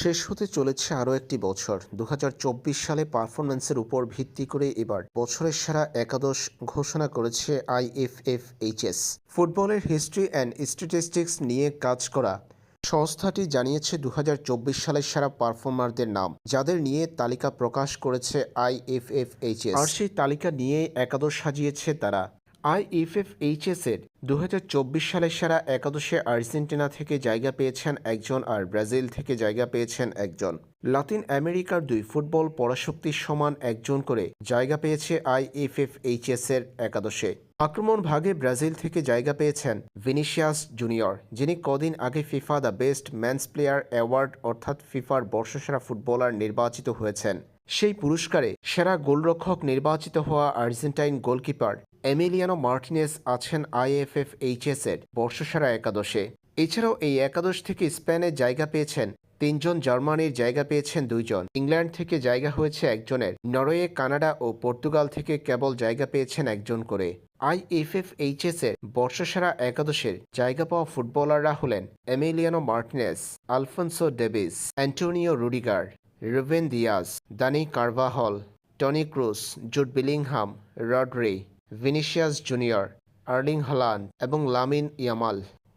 শেষ হতে চলেছে আরও একটি বছর। দু হাজার চব্বিশ সালে পারফরম্যান্সের উপর ভিত্তি করে এবার বছরের সেরা একাদশ ঘোষণা করেছে আইএফএফএইচএস। ফুটবলের হিস্ট্রি অ্যান্ড স্ট্যাটিস্টিক্স নিয়ে কাজ করা সংস্থাটি জানিয়েছে দু হাজার চব্বিশ সালের সেরা পারফর্মারদের নাম, যাদের নিয়ে তালিকা প্রকাশ করেছে আইএফএফএইচএস। আর সেই তালিকা নিয়ে একাদশ সাজিয়েছে তারা। আইএফএফএইচএস এর দু সালের সেরা একাদশে আর্জেন্টিনা থেকে জায়গা পেয়েছেন একজন আর ব্রাজিল থেকে জায়গা পেয়েছেন একজন। লাতিন আমেরিকার দুই ফুটবল পরাশক্তির সমান একজন করে জায়গা পেয়েছে আইএফএফএইচএস এর একাদশে। আক্রমণ ভাগে ব্রাজিল থেকে জায়গা পেয়েছেন ভিনিসিয়াস জুনিয়র, যিনি কদিন আগে FIFA the best man's player award অর্থাৎ ফিফার বর্ষসেরা ফুটবলার নির্বাচিত হয়েছেন। সেই পুরস্কারে সেরা গোলরক্ষক নির্বাচিত হওয়া আর্জেন্টাইন গোলকিপার এমিলিয়ানো মার্টিনেস আছেন আইএফএফএইচএস এর বর্ষসেরা একাদশে। এছাড়াও এই একাদশ থেকে স্পেনের জায়গা পেয়েছেন তিনজন, জার্মানির জায়গা পেয়েছেন দুইজন। ইংল্যান্ড থেকে জায়গা হয়েছে একজনের। নরওয়ে, কানাডা ও পর্তুগাল থেকে কেবল জায়গা পেয়েছেন একজন করে। আইএফএফএইচএস এর বর্ষসেরা একাদশের জায়গা পাওয়া ফুটবলাররা হলেন Emiliano Martinez Alphonso Davies Antonio Rudiger Ruben Dias Dani Carvajal Toni Kroos Jude Bellingham Rodri Vinicius Junior Erling Haaland এবং লামিন ইয়ামাল